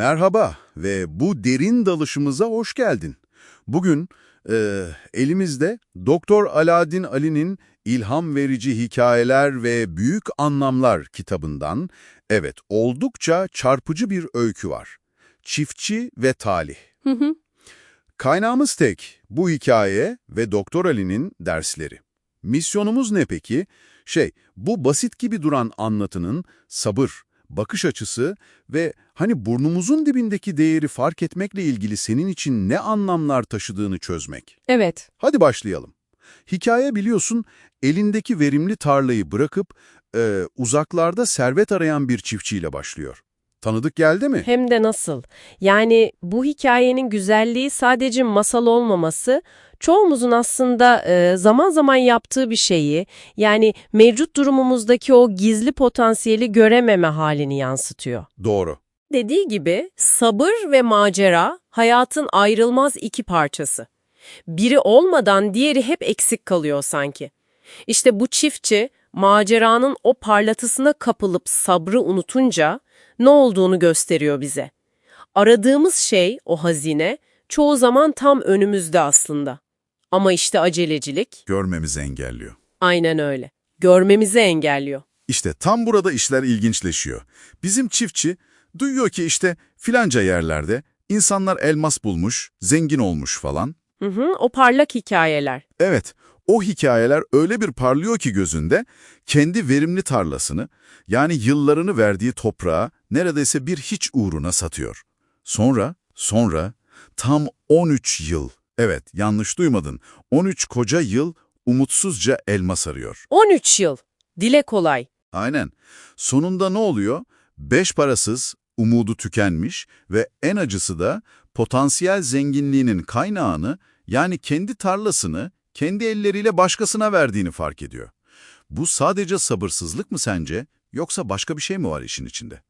Merhaba ve bu derin dalışımıza hoş geldin. Bugün e, elimizde Doktor Alaaddin Ali'nin İlham Verici Hikayeler ve Büyük Anlamlar kitabından, evet oldukça çarpıcı bir öykü var. Çiftçi ve Talih. Hı hı. Kaynağımız tek, bu hikaye ve Doktor Ali'nin dersleri. Misyonumuz ne peki? Şey, bu basit gibi duran anlatının sabır, bakış açısı ve hani burnumuzun dibindeki değeri fark etmekle ilgili senin için ne anlamlar taşıdığını çözmek. Evet. Hadi başlayalım. Hikaye biliyorsun elindeki verimli tarlayı bırakıp e, uzaklarda servet arayan bir çiftçiyle başlıyor. Tanıdık geldi mi? Hem de nasıl? Yani bu hikayenin güzelliği sadece masal olmaması, çoğumuzun aslında e, zaman zaman yaptığı bir şeyi, yani mevcut durumumuzdaki o gizli potansiyeli görememe halini yansıtıyor. Doğru. Dediği gibi sabır ve macera hayatın ayrılmaz iki parçası. Biri olmadan diğeri hep eksik kalıyor sanki. İşte bu çiftçi maceranın o parlatısına kapılıp sabrı unutunca ne olduğunu gösteriyor bize. Aradığımız şey, o hazine, çoğu zaman tam önümüzde aslında. Ama işte acelecilik, Görmemizi engelliyor. aynen öyle. Görmemizi engelliyor. İşte tam burada işler ilginçleşiyor. Bizim çiftçi duyuyor ki işte filanca yerlerde insanlar elmas bulmuş, zengin olmuş falan. Hı hı, o parlak hikayeler. Evet, o hikayeler öyle bir parlıyor ki gözünde, kendi verimli tarlasını, yani yıllarını verdiği toprağı neredeyse bir hiç uğruna satıyor. Sonra, sonra tam 13 yıl, evet yanlış duymadın, 13 koca yıl umutsuzca elmas arıyor. 13 yıl. Dile kolay. Aynen. Sonunda ne oluyor? Beş parasız, umudu tükenmiş ve en acısı da potansiyel zenginliğinin kaynağını yani kendi tarlasını kendi elleriyle başkasına verdiğini fark ediyor. Bu sadece sabırsızlık mı sence yoksa başka bir şey mi var işin içinde?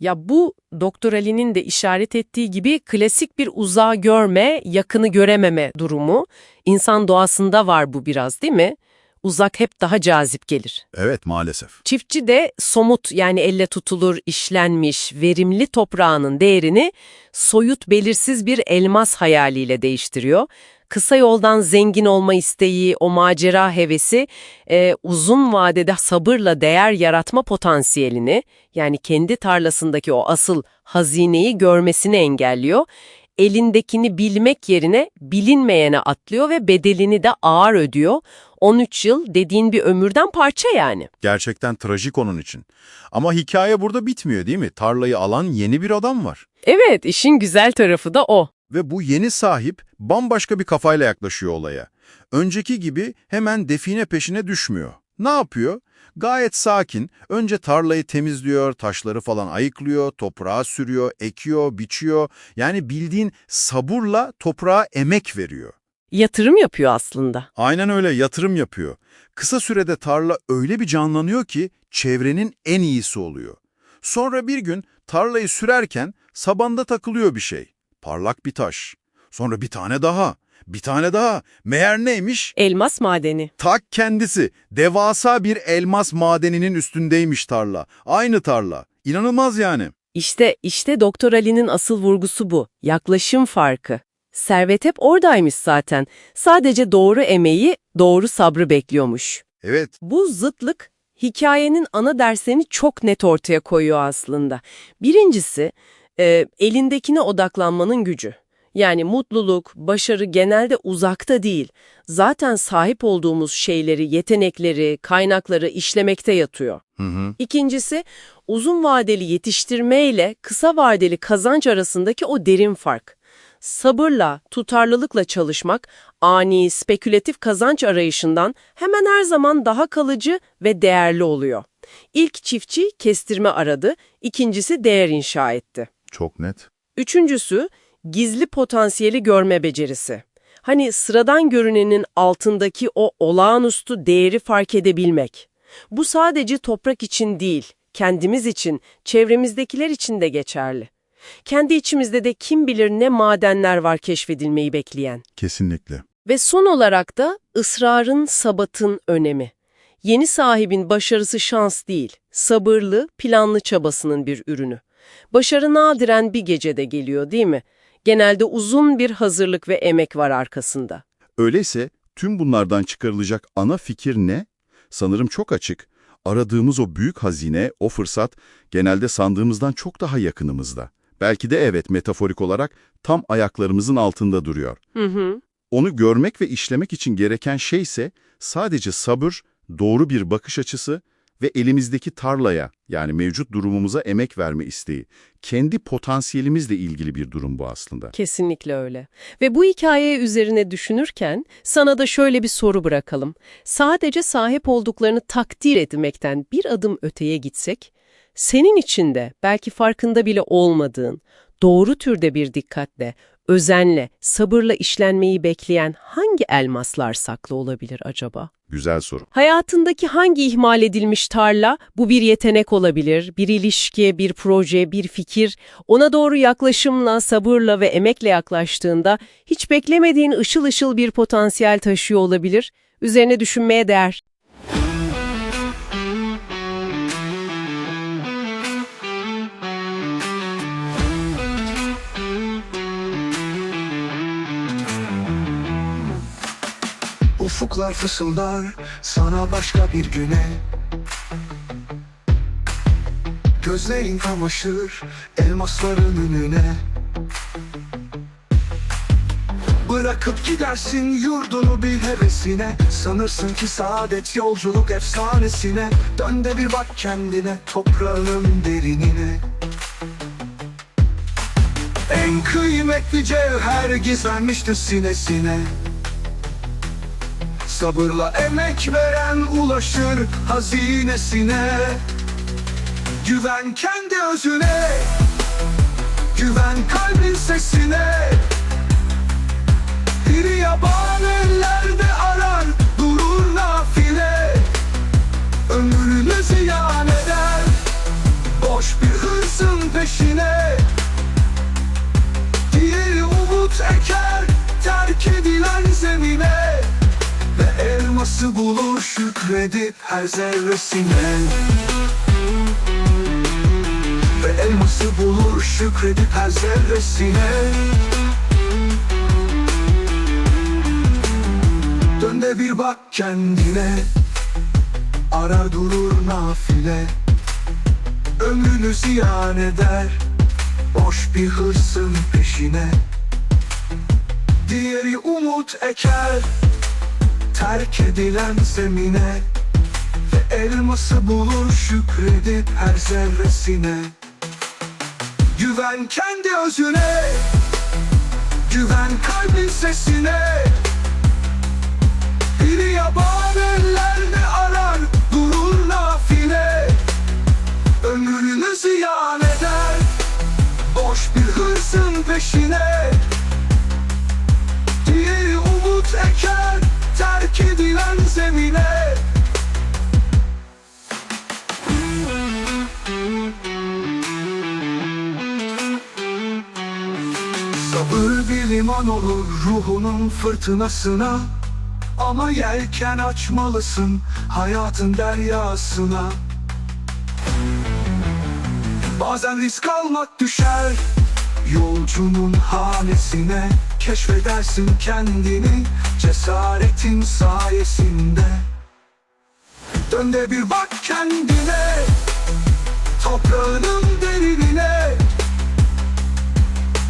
Ya bu Doktor Ali'nin de işaret ettiği gibi klasik bir uzağı görme, yakını görememe durumu. İnsan doğasında var bu biraz değil mi? Uzak hep daha cazip gelir. Evet maalesef. Çiftçi de somut yani elle tutulur, işlenmiş, verimli toprağının değerini soyut belirsiz bir elmas hayaliyle değiştiriyor. Kısa yoldan zengin olma isteği, o macera hevesi, e, uzun vadede sabırla değer yaratma potansiyelini, yani kendi tarlasındaki o asıl hazineyi görmesini engelliyor. Elindekini bilmek yerine bilinmeyene atlıyor ve bedelini de ağır ödüyor. 13 yıl dediğin bir ömürden parça yani. Gerçekten trajik onun için. Ama hikaye burada bitmiyor değil mi? Tarlayı alan yeni bir adam var. Evet, işin güzel tarafı da o. Ve bu yeni sahip bambaşka bir kafayla yaklaşıyor olaya. Önceki gibi hemen define peşine düşmüyor. Ne yapıyor? Gayet sakin. Önce tarlayı temizliyor, taşları falan ayıklıyor, toprağa sürüyor, ekiyor, biçiyor. Yani bildiğin sabırla toprağa emek veriyor. Yatırım yapıyor aslında. Aynen öyle yatırım yapıyor. Kısa sürede tarla öyle bir canlanıyor ki çevrenin en iyisi oluyor. Sonra bir gün tarlayı sürerken sabanda takılıyor bir şey. Parlak bir taş. Sonra bir tane daha. Bir tane daha. Meğer neymiş? Elmas madeni. Tak kendisi. Devasa bir elmas madeninin üstündeymiş tarla. Aynı tarla. İnanılmaz yani. İşte, işte Doktor Ali'nin asıl vurgusu bu. Yaklaşım farkı. Servet hep oradaymış zaten. Sadece doğru emeği, doğru sabrı bekliyormuş. Evet. Bu zıtlık hikayenin ana derslerini çok net ortaya koyuyor aslında. Birincisi, e, elindekine odaklanmanın gücü. Yani mutluluk, başarı genelde uzakta değil. Zaten sahip olduğumuz şeyleri, yetenekleri, kaynakları işlemekte yatıyor. Hı hı. İkincisi, uzun vadeli yetiştirme ile kısa vadeli kazanç arasındaki o derin fark. Sabırla, tutarlılıkla çalışmak, ani, spekülatif kazanç arayışından hemen her zaman daha kalıcı ve değerli oluyor. İlk çiftçi kestirme aradı, ikincisi değer inşa etti. Çok net. Üçüncüsü, gizli potansiyeli görme becerisi. Hani sıradan görünenin altındaki o olağanüstü değeri fark edebilmek. Bu sadece toprak için değil, kendimiz için, çevremizdekiler için de geçerli. Kendi içimizde de kim bilir ne madenler var keşfedilmeyi bekleyen. Kesinlikle. Ve son olarak da ısrarın, sabatın önemi. Yeni sahibin başarısı şans değil, sabırlı, planlı çabasının bir ürünü. Başarı nadiren bir gecede geliyor değil mi? Genelde uzun bir hazırlık ve emek var arkasında. Öyleyse tüm bunlardan çıkarılacak ana fikir ne? Sanırım çok açık. Aradığımız o büyük hazine, o fırsat genelde sandığımızdan çok daha yakınımızda. Belki de evet metaforik olarak tam ayaklarımızın altında duruyor. Hı hı. Onu görmek ve işlemek için gereken şey ise sadece sabır, doğru bir bakış açısı ve elimizdeki tarlaya yani mevcut durumumuza emek verme isteği. Kendi potansiyelimizle ilgili bir durum bu aslında. Kesinlikle öyle. Ve bu hikaye üzerine düşünürken sana da şöyle bir soru bırakalım. Sadece sahip olduklarını takdir etmekten bir adım öteye gitsek, senin içinde belki farkında bile olmadığın, doğru türde bir dikkatle, özenle, sabırla işlenmeyi bekleyen hangi elmaslar saklı olabilir acaba? Güzel soru. Hayatındaki hangi ihmal edilmiş tarla, bu bir yetenek olabilir, bir ilişki, bir proje, bir fikir, ona doğru yaklaşımla, sabırla ve emekle yaklaştığında hiç beklemediğin ışıl ışıl bir potansiyel taşıyor olabilir, üzerine düşünmeye değer. Ufuklar fısıldar sana başka bir güne. Gözlerin kamaşır elmasların önüne. Bırakıp gidersin yurdunu bir hevesine. Sanırsın ki saadet yolculuk efsanesine. Dön de bir bak kendine toprağın derinine. En kıymetli cevher gizlenmiştir sinesine Sabırla emek veren ulaşır hazinesine. Güven kendi özüne Güven kalbin sesine. Bir yaban ellerde elması bulur şükredip her zerresine? Ve elması bulur şükredip her zerresine? Dön de bir bak kendine. Arar durur nafile. Ömrünü ziyan eder. Boş bir hırsın peşine. Diğeri umut eker terk edilen zemine Ve elması bulur şükredip her zerresine. Güven kendi özüne Güven kalbin sesine. Bir yaban ellerde arar durur nafile. Ömrünü ziyan eder Boş bir hırsın peşine Liman olur ruhunun fırtınasına. Ama yelken açmalısın hayatın deryasına. Bazen risk almak düşer Yolcunun hanesine. Keşfedersin kendini Cesaretin sayesinde. Dön de bir bak kendine Toprağının derinine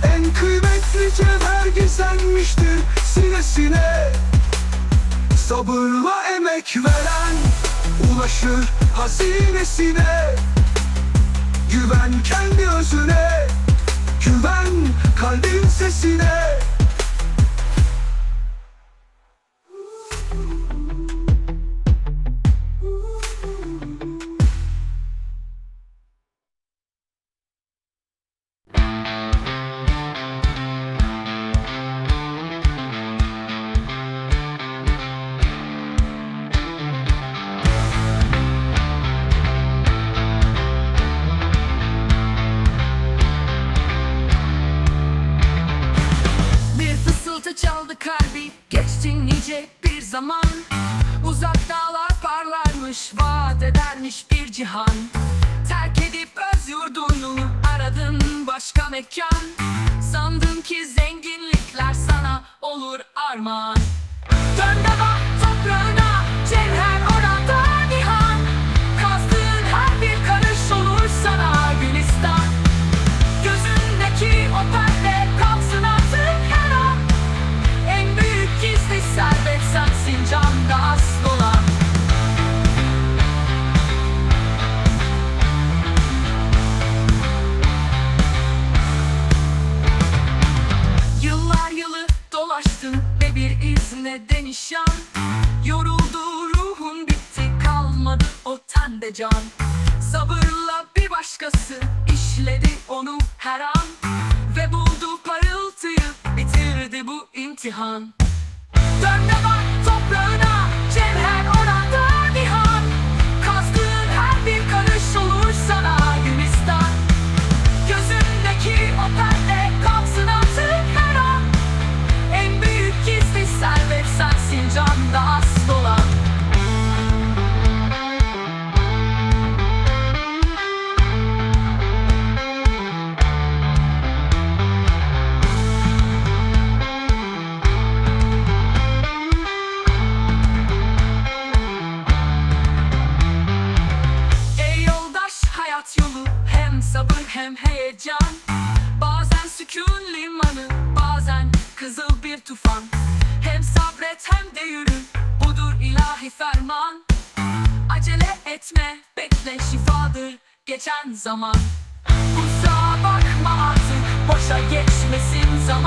En kıymetli cevher gizlenmiştir sinesine Sabırla emek veren Ulaşır hazinesine. Güven kendi özüne Güven kalbin sesine cihan. Terk edip öz yurdunu aradın başka mekan. Sandın ki zenginlikler sana olur armağan. Dön de bak can. Sabırla bir başkası işledi onu her an. Ve buldu parıltıyı bitirdi bu imtihan. Dön de bak toprağına etme bekle şifadır geçen zaman. Uzağa bakma artık boşa geçmesin zaman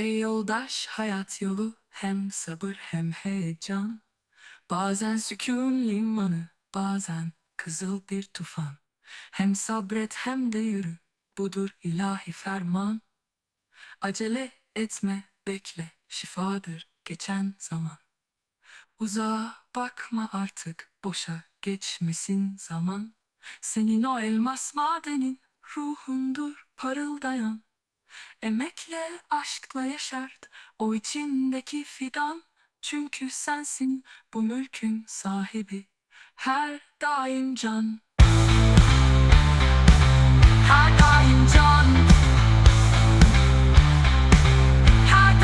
Ey yoldaş hayat yolu hem sabır hem heyecan. Bazen sükun limanı bazen kızıl bir tufan. Hem sabret hem de yürü budur ilahi ferman. Acele etme bekle şifadır geçen zaman. Uzağa bakma artık boşa geçmesin zaman. Senin o elmas madenin ruhundur parıldayan Emekle aşkla yaşart o içindeki fidan. Çünkü sensin bu mülkün sahibi. Her daim can. Her daim can. Her